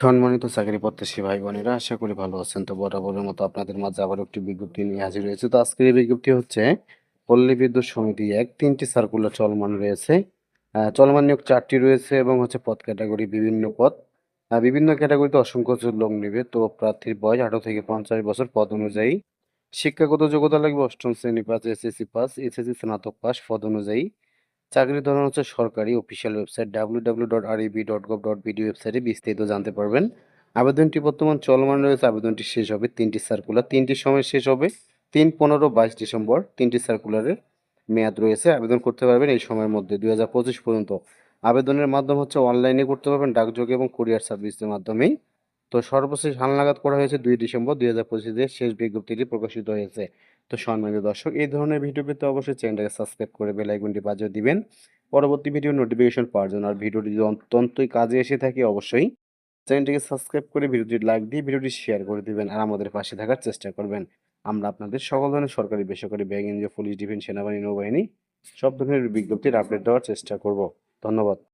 সম্মানিত চাকরি প্রত্যাশী ভাই বোনেরা আশা করি ভালো আছেন। তো বরাবরের মতো আপনাদের মাঝে আবার একটি বিজ্ঞপ্তি নিয়ে হাজির হয়েছে। তো আজকের এই বিজ্ঞপ্তি হচ্ছে, পল্লী বিদ্যুৎ সমিতি এক, তিনটি সার্কুলার চলমান রয়েছে। চলমান নিয়োগ চারটি রয়েছে এবং হচ্ছে পদ ক্যাটাগরি বিভিন্ন পদ। বিভিন্ন ক্যাটাগরিতে অসংখ্য লোক নেবে। তো প্রার্থীর বয়স আঠারো থেকে পঞ্চাশ বছর পদ অনুযায়ী। শিক্ষাগত যোগ্যতা লাগবে অষ্টম শ্রেণি পাস, এসএসসি পাস, এসএসসি স্নাতক পাস পদ অনুযায়ী। চাকরির ধরন হচ্ছে সরকারি official website W W dot REB dot gov dot BD ওয়েবসাইটে বিস্তারিত জানতে পারবেন। আবেদনটি বর্তমান চলমান রয়েছে, আবেদনটি শেষ হবে তিনটি সার্কুলার তিনটির সময় শেষ হবে তিন, পনেরো, বাইশ ডিসেম্বর, তিনটি সার্কুলারের মেয়াদ রয়েছে, আবেদন করতে পারবেন এই সময়ের মধ্যে দুই হাজার পঁচিশ পর্যন্ত। আবেদনের মাধ্যম হচ্ছে অনলাইনে করতে পারবেন, ডাকযোগে এবং কুরিয়ার সার্ভিসের মাধ্যমেই। তো সর্বশেষ হালনাগাদ করা হয়েছে দুই ডিসেম্বর দুই হাজার পঁচিশে শেষ বিজ্ঞপ্তিটি প্রকাশিত হয়েছে। তো সম্মানিত দর্শক, এই ধরনের ভিডিও পেতে অবশ্যই চ্যানেলটাকে সাবস্ক্রাইব করে বেল আইকনটি বাজিয়ে দিবেন। পরবর্তী ভিডিও নোটিফিকেশন পাওয়ার জন্য আর ভিডিওটি যদি অত্যন্তই কাজে এসে থাকে অবশ্যই চ্যানেলটিকে সাবস্ক্রাইব করে ভিডিওটি লাইক দিয়ে ভিডিওটি শেয়ার করে দিবেন আর আমাদের পাশে থাকার চেষ্টা করবেন। আমরা আপনাদের সকল ধরনের সরকারি, বেসরকারি ব্যাংক এনজিও পুলিশ ডিফেন্স সেনাবাহিনী, নৌবাহিনী সব ধরনের বিজ্ঞপ্তির আপডেট দেওয়ার চেষ্টা করব। ধন্যবাদ।